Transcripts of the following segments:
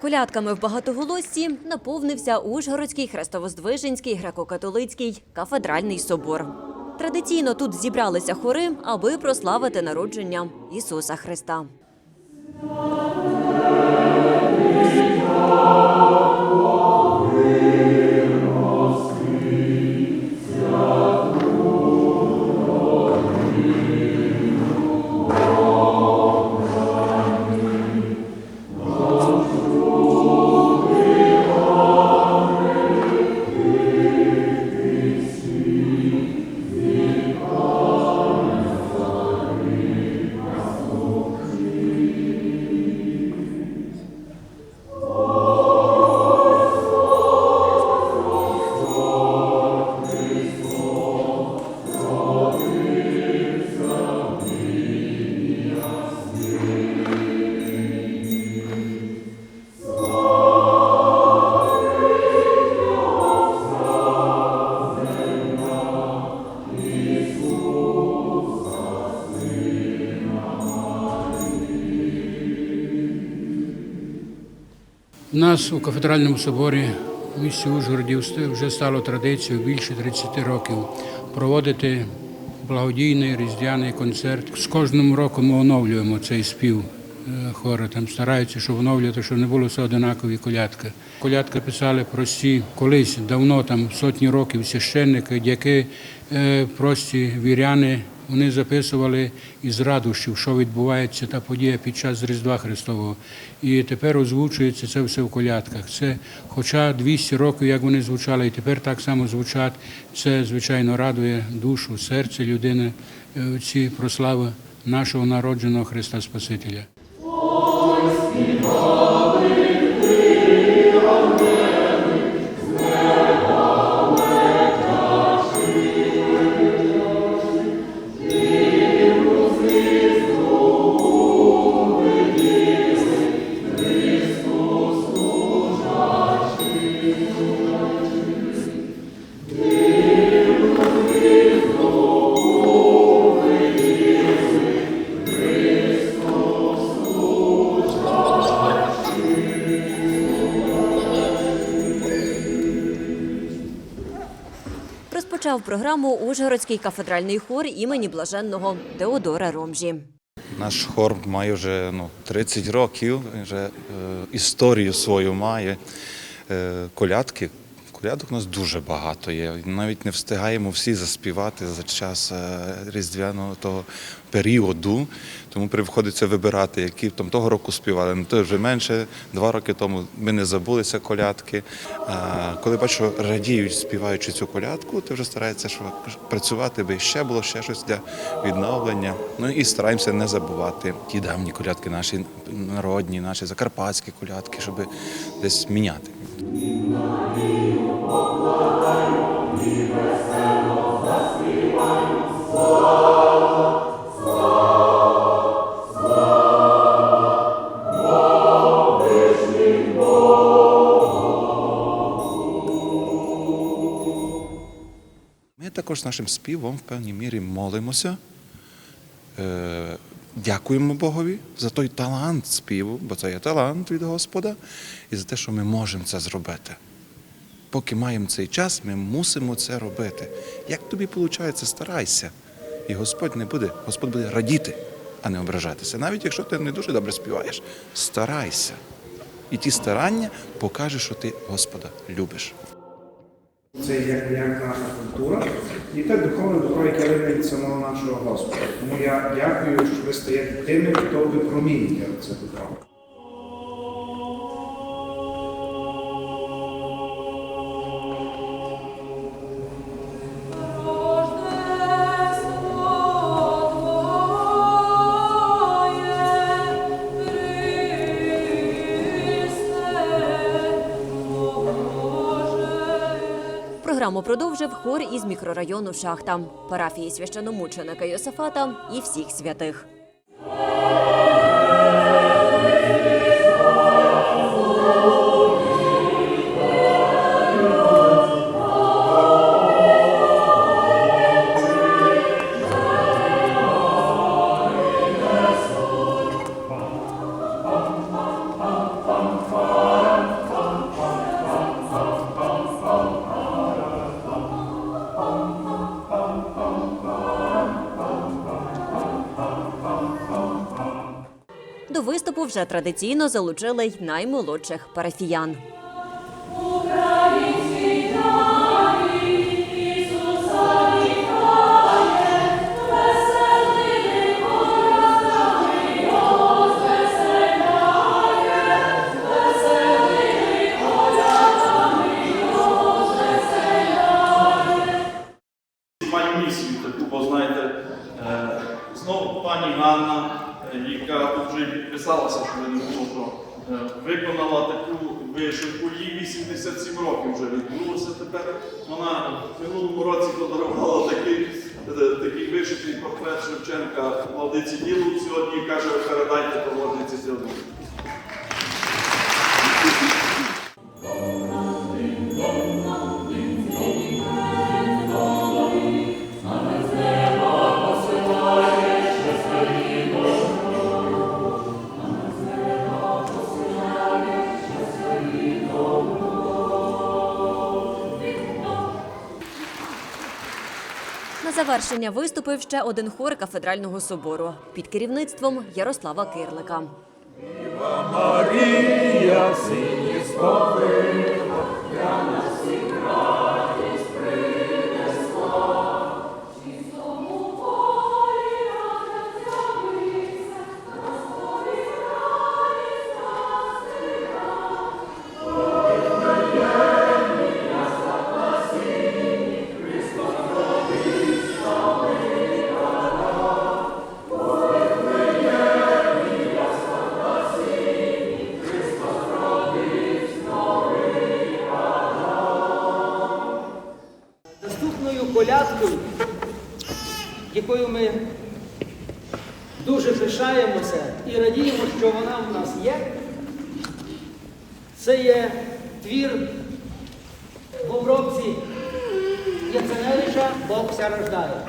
Колядками в багатоголоссі наповнився Ужгородський Хрестовоздвиженський греко-католицький кафедральний собор. Традиційно тут зібралися хори, аби прославити народження Ісуса Христа. Нас у кафедральному соборі в місті Ужгороді вже стало традицією більше 30 років проводити благодійний різдвяний концерт. З кожним роком ми оновлюємо цей спів е, хора. Там стараються, щоб оновлювати, щоб не було все одинакові колядки. Колядки писали прості колись, давно, там сотні років священники, дяки, е, прості віряни. Вони записували із радощів, що відбувається та подія під час Різдва Христового. І тепер озвучується це все в колядках. Це, хоча 200 років, як вони звучали, і тепер так само звучать. Це, звичайно, радує душу, серце людини, е, ці прослави нашого народженого Христа Спасителя. Розпочав програму Ужгородський кафедральний хор імені блаженного Теодора Ромжі. Наш хор має вже ну, 30 років, вже е, історію свою має. Е, колядки. Колядок у нас дуже багато є. Навіть не встигаємо всі заспівати за час е, різдвяного того періоду. Тому приходиться вибирати, які там того року співали. Ну, то вже менше, два роки тому ми не забулися колядки. А коли бачу, радіють, співаючи цю колядку, то вже старається що працювати, би ще було ще щось для відновлення. Ну і стараємося не забувати ті давні колядки, наші народні, наші закарпатські колядки, щоб десь міняти. Ми також нашим співом в певній мірі молимося, е, дякуємо Богові за той талант співу, бо це є талант від Господа, і за те, що ми можемо це зробити. Поки маємо цей час, ми мусимо це робити. Як тобі виходить, старайся. І Господь не буде, Господь буде радіти, а не ображатися. Навіть якщо ти не дуже добре співаєш, старайся. І ті старання покажуть, що ти Господа любиш. Це як, наша культура і те духовне добро, яке від самого нашого Господа. Тому я дякую, що ви стаєте тими, хто випромінює це добро. Програму продовжив хор із мікрорайону Шахта, парафії священомученика Йосифата і всіх святих. До виступу вже традиційно залучили й наймолодших парафіян. Вона в минулому році подарувала такий, е, такий вишитий портрет Шевченка молодиці Ділу. Сьогодні каже, передайте то молодиці Ділу. Завершення виступив ще один хор кафедрального собору під керівництвом Ярослава Кирлика. Марія, сині якою ми дуже пишаємося і радіємо, що вона в нас є, це є твір в обробці Яценевича Бог вся рождає.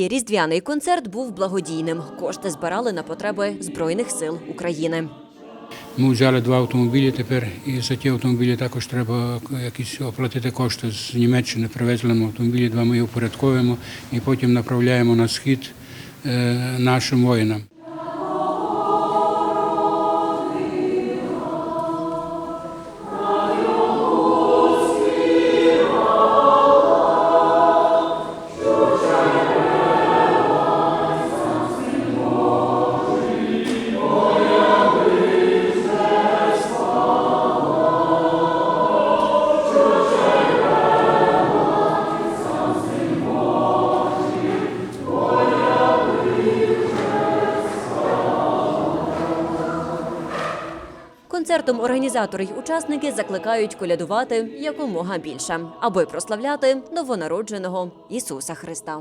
Великий різдвяний концерт був благодійним. Кошти збирали на потреби Збройних сил України. Ми взяли два автомобілі тепер, і за ті автомобілі також треба якісь оплатити кошти. З Німеччини привезли ми автомобілі, два ми упорядковуємо і потім направляємо на схід е, нашим воїнам. Концертом організатори й учасники закликають колядувати якомога більше, аби прославляти новонародженого Ісуса Христа.